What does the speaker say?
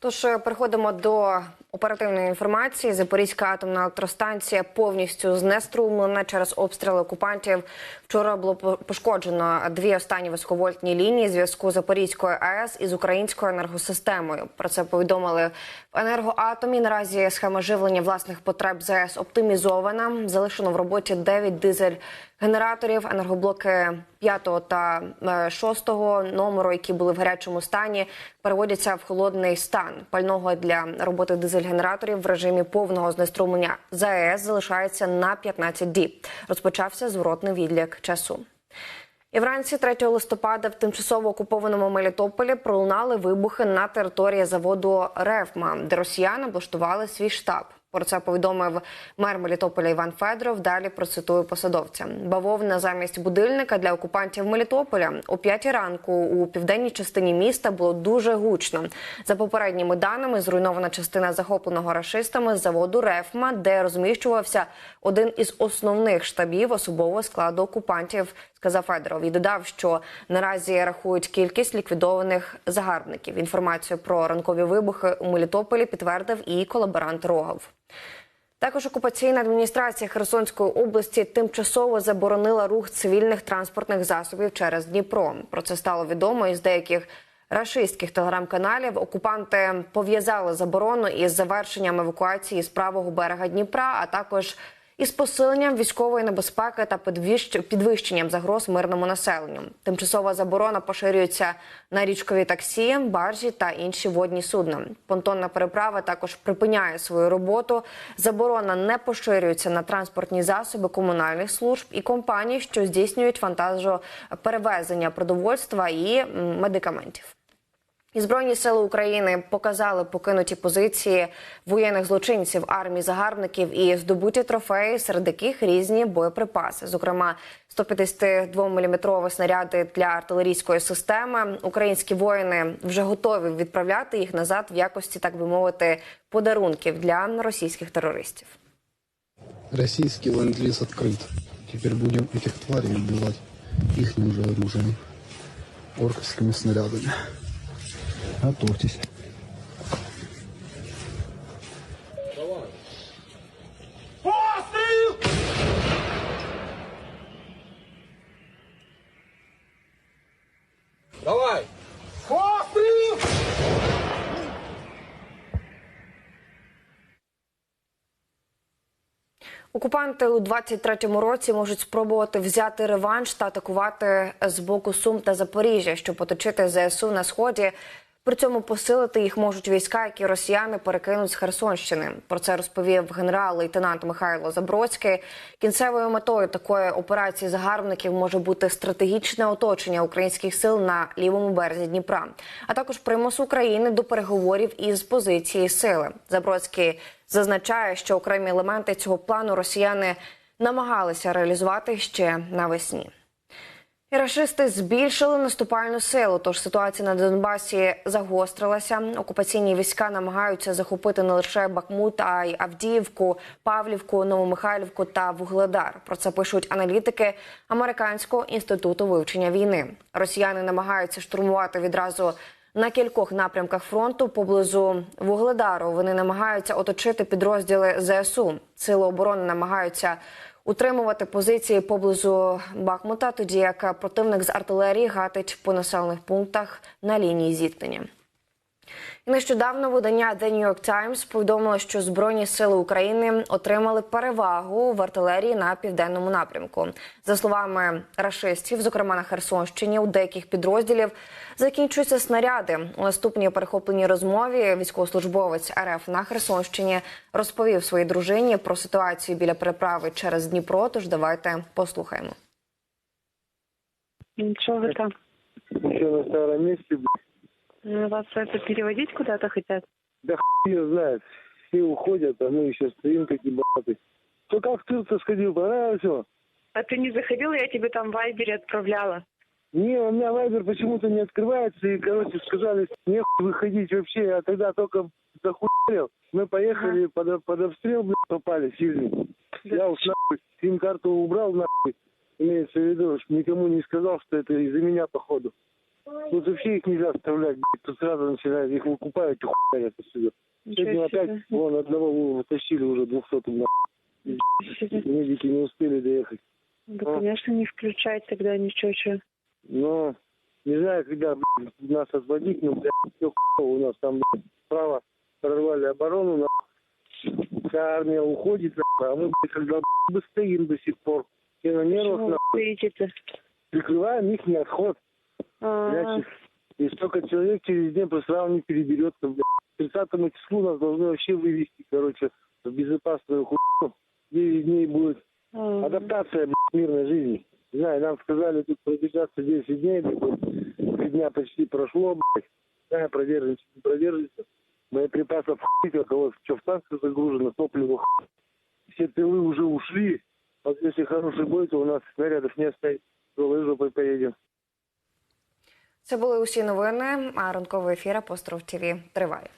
Тож е, переходимо до оперативної інформації. Запорізька атомна електростанція повністю знеструмлена через обстріли окупантів. Вчора було пошкоджено дві останні високовольтні лінії зв'язку Запорізької АЕС із українською енергосистемою. Про це повідомили в енергоатомі. Наразі схема живлення власних потреб ЗАЕС оптимізована. Залишено в роботі 9 дизель генераторів, енергоблоки 5 та 6 номеру, які були в гарячому стані, переводяться в холодний стан. Пального для роботи дизель-генераторів в режимі повного знеструмлення ЗАЕС залишається на 15 діб. Розпочався зворотний відлік часу. І вранці 3 листопада в тимчасово окупованому Мелітополі пролунали вибухи на території заводу Рефма, де росіяни облаштували свій штаб. Про це повідомив мер Мелітополя Іван Федоров. Далі процитую посадовця. Бавовна замість будильника для окупантів Мелітополя о 5 ранку у південній частині міста було дуже гучно. За попередніми даними, зруйнована частина захопленого рашистами заводу Рефма, де розміщувався один із основних штабів особового складу окупантів, сказав Федоров. І додав, що наразі рахують кількість ліквідованих загарбників. Інформацію про ранкові вибухи у Мелітополі підтвердив і колаборант Рогов. Також окупаційна адміністрація Херсонської області тимчасово заборонила рух цивільних транспортних засобів через Дніпро. Про це стало відомо із деяких рашистських телеграм-каналів. Окупанти пов'язали заборону із завершенням евакуації з правого берега Дніпра, а також із посиленням військової небезпеки та підвищ- підвищенням загроз мирному населенню. Тимчасова заборона поширюється на річкові таксі, баржі та інші водні судна. Понтонна переправа також припиняє свою роботу. Заборона не поширюється на транспортні засоби комунальних служб і компаній, що здійснюють вантажоперевезення продовольства і медикаментів. І Збройні сили України показали покинуті позиції воєнних злочинців армії загарбників і здобуті трофеї, серед яких різні боєприпаси, зокрема 152-мм снаряди для артилерійської системи. Українські воїни вже готові відправляти їх назад в якості, так би мовити, подарунків для російських терористів. Российский ленд-лиз открыт. Теперь будем этих тварей убивать их же оружием. Орковскими снарядами. Готовьтесь. Давай! Окупанти у 23-му році можуть спробувати взяти реванш та атакувати з боку Сум та Запоріжжя, щоб оточити ЗСУ на сході. При цьому посилити їх можуть війська, які росіяни перекинуть з Херсонщини. Про це розповів генерал-лейтенант Михайло Забродський. Кінцевою метою такої операції загарбників може бути стратегічне оточення українських сил на лівому березі Дніпра, а також примус України до переговорів із позиції сили. Забродський зазначає, що окремі елементи цього плану росіяни намагалися реалізувати ще навесні. І рашисти збільшили наступальну силу, тож ситуація на Донбасі загострилася. Окупаційні війська намагаються захопити не лише Бахмут, а й Авдіївку, Павлівку, Новомихайлівку та Вугледар. Про це пишуть аналітики Американського інституту вивчення війни. Росіяни намагаються штурмувати відразу на кількох напрямках фронту поблизу Вугледару. Вони намагаються оточити підрозділи ЗСУ. Сили оборони намагаються утримувати позиції поблизу Бахмута, тоді як противник з артилерії гатить по населених пунктах на лінії зіткнення. І нещодавно видання The New York Times повідомило, що Збройні сили України отримали перевагу в артилерії на південному напрямку. За словами рашистів, зокрема на Херсонщині, у деяких підрозділів закінчуються снаряди. У наступній перехопленій розмові військовослужбовець РФ на Херсонщині розповів своїй дружині про ситуацію біля переправи через Дніпро. Тож давайте послухаємо. Ничего вы там. Еще на старом месте, блядь. Ну, Вас это переводить куда-то хотят? Да хуй ее знает. Все уходят, а мы еще стоим такие баты. Кто как в Турцию сходил, понравилось его? А ты не заходил, я тебе там в Вайбере отправляла. Не, у меня вайбер почему-то не открывается, и, короче, сказали, не выходить вообще, я тогда только захуел. Мы поехали под, под обстрел, блядь, попали сильный. Я уж нахуй сим-карту убрал, нахуй, имеется в виду, никому не сказал, что это из-за меня, походу. Тут вообще их нельзя оставлять, блядь. Тут сразу начинают, их выкупают и хуярят отсюда. Сегодня опять, себе. вон, одного утащили уже 200 на Себе. Медики не успели доехать. Да, А. конечно, не включать тогда ничего, что. Но не знаю, когда блядь, нас освободить, но, блядь, все хуево у нас там, блядь, справа прорвали оборону, нахуй. Вся армия уходит, нахуй, а мы, блядь, когда блядь, стоим до сих пор. Все на нервах, нахуй, прикрываем их отход. Блядь, И столько человек через день просто сразу не переберется, блядь. К 30 числу нас должны вообще вывести, короче, в безопасную хуйню. 9 дней будет а. адаптация блядь, мирной жизни. Не знаю, нам сказали тут продержаться 10 дней, блядь, три дня почти прошло, блядь. Знаю, продержимся, не продержимся. Боеприпасов хуй, только вот что в танках загружено, топливо хуй. Все тылы уже ушли. Вот если хороший бой, то у нас снарядов не оставить. Голой жопой поедем. Це були усі новини. А ранковий ефір Апостроф ТВ триває.